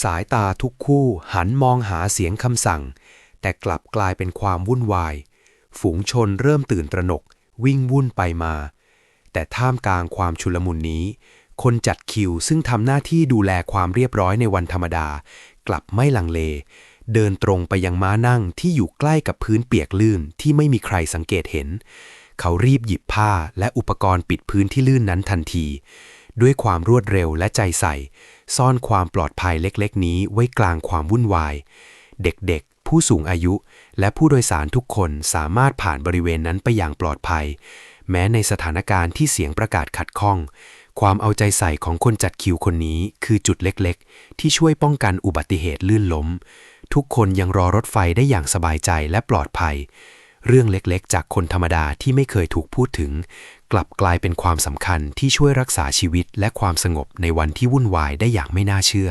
สายตาทุกคู่หันมองหาเสียงคำสั่ง แต่กลับกลายเป็นความวุ่นวาย ฝูงชนเริ่มตื่นตระหนก วิ่งวุ่นไปมา แต่ท่ามกลางความชุลมุนนี้ คนจัดคิวซึ่งทำหน้าที่ดูแลความเรียบร้อยในวันธรรมดา กลับไม่ลังเล เดินตรงไปยังม้านั่งที่อยู่ใกล้กับพื้นเปียกลื่นที่ไม่มีใครสังเกตเห็น เขารีบหยิบผ้าและอุปกรณ์ปิดพื้นที่ลื่นนั้นทันที ด้วยความรวดเร็วและใจใส่ ซ่อนความปลอดภัยเล็กๆ นี้ไว้กลางความวุ่นวาย เด็กๆ ผู้สูงอายุ และผู้โดยสารทุกคนสามารถผ่านบริเวณนั้นไปอย่างปลอดภัย แม้ในสถานการณ์ที่เสียงประกาศขัดข้อง ความเอาใจใส่ของคนจัดคิวคนนี้คือจุดเล็กๆ ที่ช่วยป้องกันอุบัติเหตุลื่นล้ม ทุกคนยังรอรถไฟได้อย่างสบายใจและปลอดภัย เรื่องเล็กๆ จากคนธรรมดาที่ไม่เคยถูกพูดถึง กลับกลายเป็นความสำคัญที่ช่วยรักษาชีวิตและความสงบในวันที่วุ่นวายได้อย่างไม่น่าเชื่อ